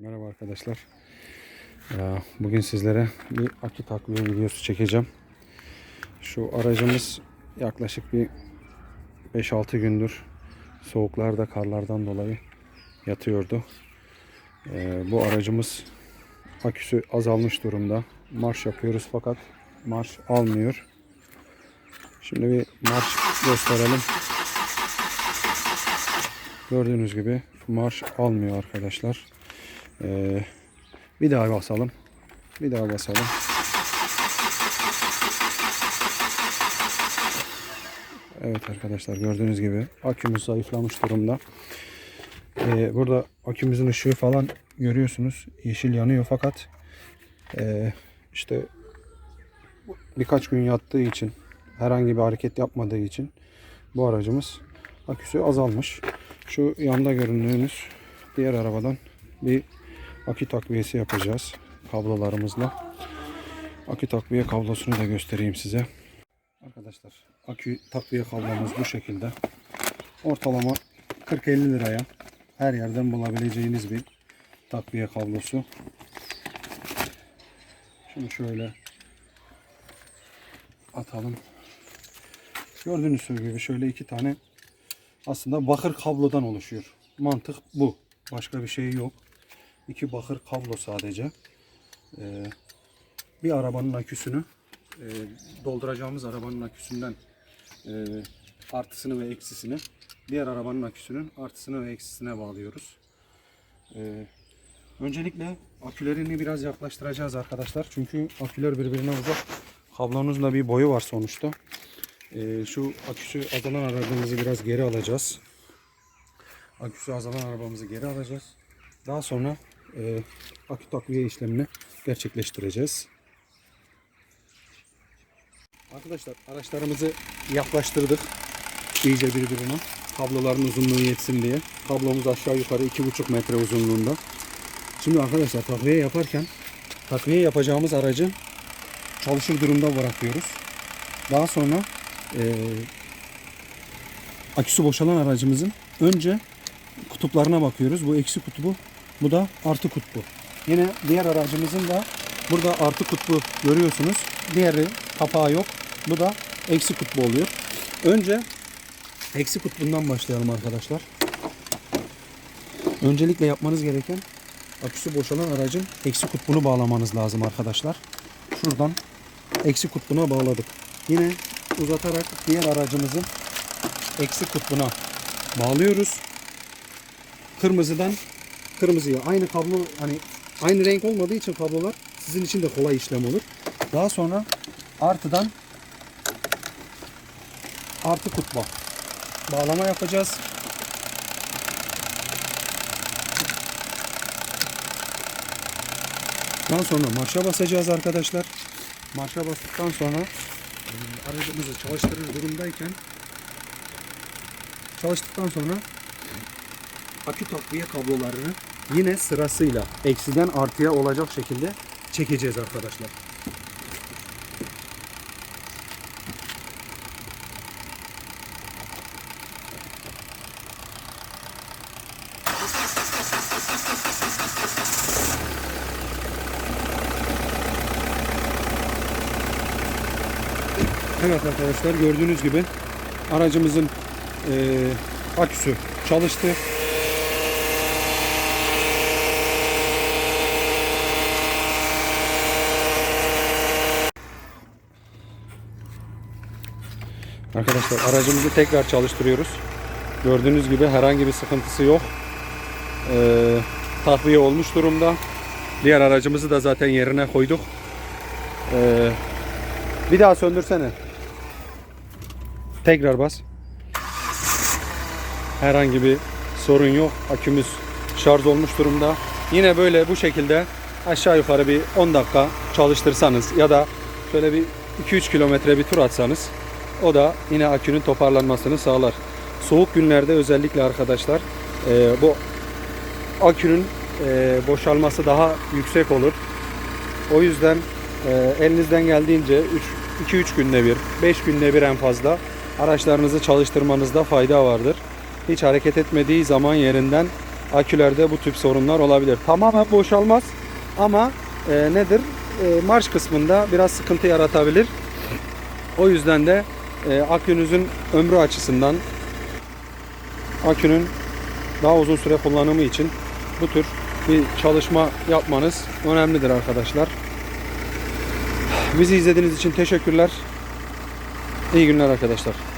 Merhaba arkadaşlar. Ee, Bugün sizlere bir akü takviye videosu çekeceğim. Şu aracımız yaklaşık bir 5-6 gündür soğuklarda, karlardan dolayı yatıyordu. Ee, Bu aracımız aküsü azalmış durumda. Marş yapıyoruz fakat marş almıyor. Şimdi bir marş gösterelim. Gördüğünüz gibi marş almıyor arkadaşlar. Ee, bir daha basalım. Bir daha basalım. Evet arkadaşlar gördüğünüz gibi akümüz zayıflamış durumda. Ee, burada akümüzün ışığı falan görüyorsunuz. Yeşil yanıyor fakat ee, işte birkaç gün yattığı için herhangi bir hareket yapmadığı için bu aracımız aküsü azalmış. Şu yanda göründüğünüz diğer arabadan bir akü takviyesi yapacağız kablolarımızla. Akü takviye kablosunu da göstereyim size. Arkadaşlar akü takviye kablomuz bu şekilde. Ortalama 40-50 liraya her yerden bulabileceğiniz bir takviye kablosu. Şimdi şöyle atalım. Gördüğünüz gibi şöyle iki tane aslında bakır kablodan oluşuyor. Mantık bu. Başka bir şey yok. İki bakır kablo sadece. Ee, bir arabanın aküsünü e, dolduracağımız arabanın aküsünden e, artısını ve eksisini diğer arabanın aküsünün artısını ve eksisine bağlıyoruz. Ee, öncelikle akülerini biraz yaklaştıracağız arkadaşlar. Çünkü aküler birbirine uzak. Kablonun da bir boyu var sonuçta. Ee, şu aküsü azalan arabamızı biraz geri alacağız. Aküsü azalan arabamızı geri alacağız. Daha sonra e, akü takviye işlemini gerçekleştireceğiz. Arkadaşlar araçlarımızı yaklaştırdık. iyice birbirine. Kabloların uzunluğu yetsin diye. Kablomuz aşağı yukarı 2,5 metre uzunluğunda. Şimdi arkadaşlar takviye yaparken takviye yapacağımız aracı çalışır durumda bırakıyoruz. Daha sonra e, aküsü boşalan aracımızın önce kutuplarına bakıyoruz. Bu eksi kutbu, bu da artı kutbu. Yine diğer aracımızın da burada artı kutbu görüyorsunuz. Diğeri kapağı yok. Bu da eksi kutbu oluyor. Önce eksi kutbundan başlayalım arkadaşlar. Öncelikle yapmanız gereken aküsü boşalan aracın eksi kutbunu bağlamanız lazım arkadaşlar. Şuradan eksi kutbuna bağladık. Yine uzatarak diğer aracımızın eksi kutbuna bağlıyoruz. Kırmızıdan kırmızıya aynı kablo hani aynı renk olmadığı için kablolar sizin için de kolay işlem olur. Daha sonra artıdan artı kutba bağlama yapacağız. Daha sonra marşa basacağız arkadaşlar. Marşa bastıktan sonra aracımızı çalıştırır durumdayken çalıştıktan sonra akü takviye kablolarını yine sırasıyla eksiden artıya olacak şekilde çekeceğiz arkadaşlar. Evet arkadaşlar gördüğünüz gibi aracımızın eee, aküsü çalıştı. Arkadaşlar aracımızı tekrar çalıştırıyoruz. Gördüğünüz gibi herhangi bir sıkıntısı yok. Ee, takviye olmuş durumda. Diğer aracımızı da zaten yerine koyduk. Ee, bir daha söndürsene. Tekrar bas. Herhangi bir sorun yok. Akümüz şarj olmuş durumda. Yine böyle bu şekilde aşağı yukarı bir 10 dakika çalıştırsanız ya da şöyle bir 2-3 kilometre bir tur atsanız o da yine akünün toparlanmasını sağlar. Soğuk günlerde özellikle arkadaşlar e, bu akünün e, boşalması daha yüksek olur. O yüzden e, elinizden geldiğince 2-3 günde bir, 5 günde bir en fazla araçlarınızı çalıştırmanızda fayda vardır. Hiç hareket etmediği zaman yerinden akülerde bu tip sorunlar olabilir. Tamamen boşalmaz ama e, nedir? E, marş kısmında biraz sıkıntı yaratabilir. O yüzden de e, akünüzün ömrü açısından akünün daha uzun süre kullanımı için bu tür bir çalışma yapmanız önemlidir arkadaşlar. Bizi izlediğiniz için teşekkürler. İyi günler arkadaşlar.